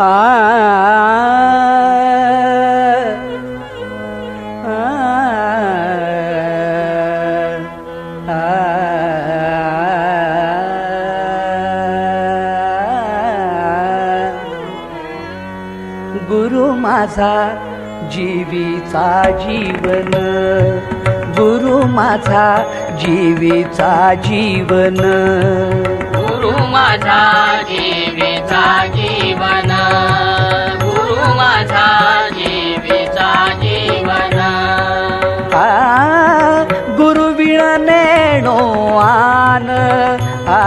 आ गुरु माझा जीवीचा जीवन. गुरु माझा जीवीचा जीवन. गुरु माझा जीवेचा जीवन गुरु माझा जीवेचा जीवन आ गुरुविण नेणो आन आ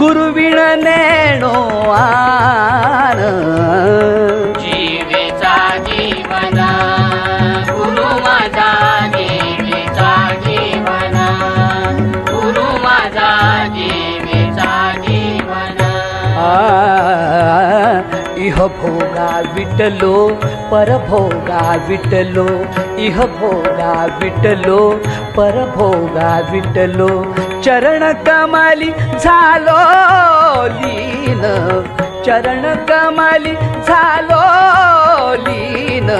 गुरुविण नेणो आन. इह भोगा विटलो परभोगा विटलो इह भोगा विटलो परभोगा विटलो। चरण कमाली झालो लीन। चरण कमाली झालो लीन।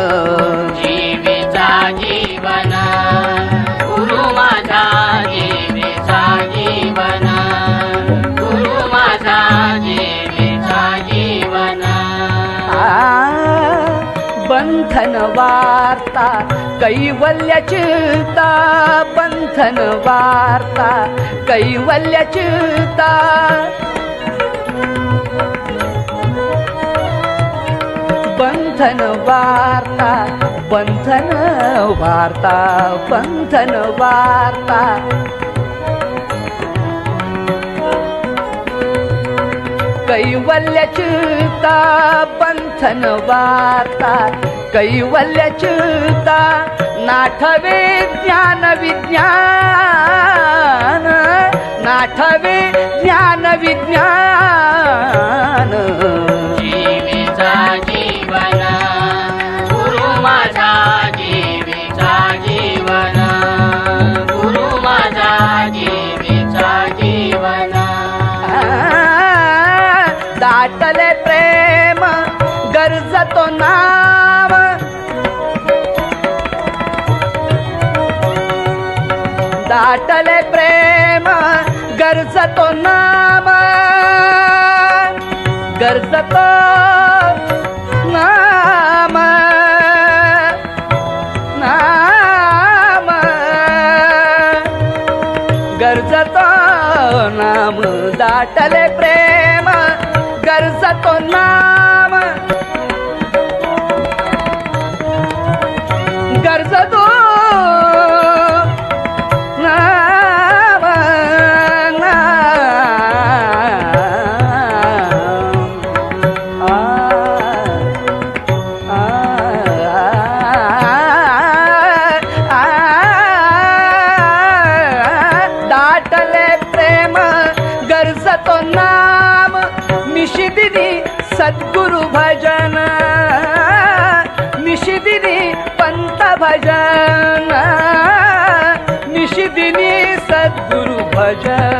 वार्ता कैवल्यचिता बंधन वार्ता कैवल्यचिता बंधन वार्ता बंधन वार्ता बंधन वार्ता. कैवल्यच्युता पंथन वार्ता कैवल्यच्युता नाठवे विज्ञान नाठवे गरजतो दाटले प्रेम गरजतो नाम गरजतो नाम नाम गरजतो नाम दाटले प्रेम गरजतो नाम मिशिदिनी सद्गुरु भजन। मिशिदिनी पंत भजन। मिशिदिनी सद्गुरु भजन।